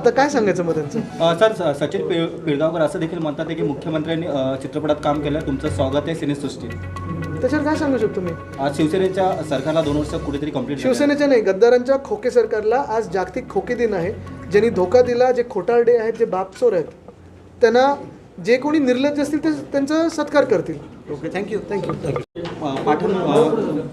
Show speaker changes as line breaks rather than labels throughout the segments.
आता काय सांगायचं मग त्यांचं?
सर सचिन पिळ पिळगावकर असं देखील म्हणतात की मुख्यमंत्र्यांनी चित्रपटात काम केलं तुमचं स्वागत आहे सिनेसृष्टीत
त्याच्यावर काय सांगू शकतो मी?
आज शिवसेनेच्या सरकारला दोन वर्ष कुठेतरी कंप्लीट
शिवसेनेच्या नाही गद्दारांच्या खोके सरकारला आज जागतिक खोके दिन आहे. ज्यांनी धोका दिला जे खोटारडे आहेत जे बापचोर आहेत त्यांना जे कोणी निर्लज्ज असतील ते त्यांचा सत्कार करतील. Okay thank you thank you
Patan अ,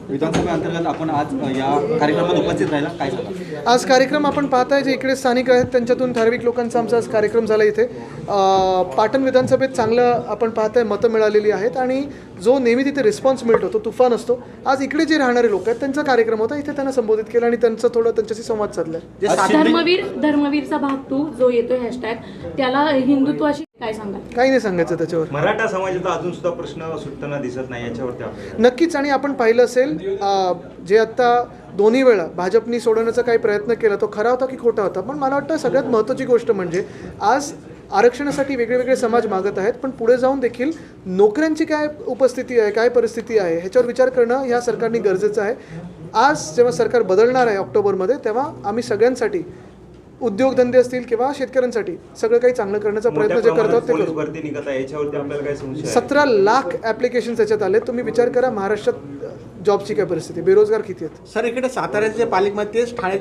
विधानसभेअंतर्गत आपण आज या कार्यक्रमात उपस्थित राहिला. काय सांगा
आज कार्यक्रम आपण पाहताय जे इकडे स्थानिक आहेत त्यांच्यातून ठराविक लोकांचा आमचा आज कार्यक्रम झाला इथे. पाटण विधानसभेत चांगलं आपण पाहताय मतं मिळालेली आहेत आणि जो नेहमी तिथे रिस्पॉन्स मिळतो तो तुफान असतो. आज इकडे जे राहणारे लोक आहेत त्यांचा कार्यक्रम होता इथे त्यांना संबोधित केलं आणि त्यांचं थोडं त्यांच्याशी संवाद
शिंदे-
धर्मवीर धर्मवीरचा भाग टू जो येतोय हॅशटॅग त्याला हिंदुत्वाशी काय सांगाल?
काही नाही सांगायचं त्याच्यावर.
मराठा समाजाचा अजून सुद्धा प्रश्न सुटताना दिसत नाही याच्यावरती आपण
नक्कीच आणि आपण पाहिलं असेल जे आत्ता दोन्ही वेळा भाजपनी सोडवण्याचा काही प्रयत्न केला तो खरा होता की खोटा होता? पण मला वाटतं सगळ्यात महत्त्वाची गोष्ट म्हणजे आज आरक्षणासाठी वेगळे वेगळे समाज मागत आहेत पण पुढे जाऊन देखील नोकऱ्यांची काय उपस्थिती आहे काय परिस्थिती आहे ह्याच्यावर विचार करणं या सरकारने गरजेचं आहे. आज जेव्हा सरकार बदलणार आहे ऑक्टोबरमध्ये तेव्हा आम्ही सगळ्यांसाठी उद्योगधंदे असतील किंवा शेतकऱ्यांसाठी सगळं काही चांगलं करण्याचा प्रयत्न जे करतात ते करू.
भरती निघत आहे. याच्यावरती आपल्याला काय संशय आहे?
सतरा लाख ॲप्लिकेशन त्याच्यात आले. तुम्ही विचार करा महाराष्ट्रात जॉबची काय परिस्थिती? बेरोजगार किती आहेत?
सर इकडे साताऱ्याचे पालिकेमध्ये तेच ठाणे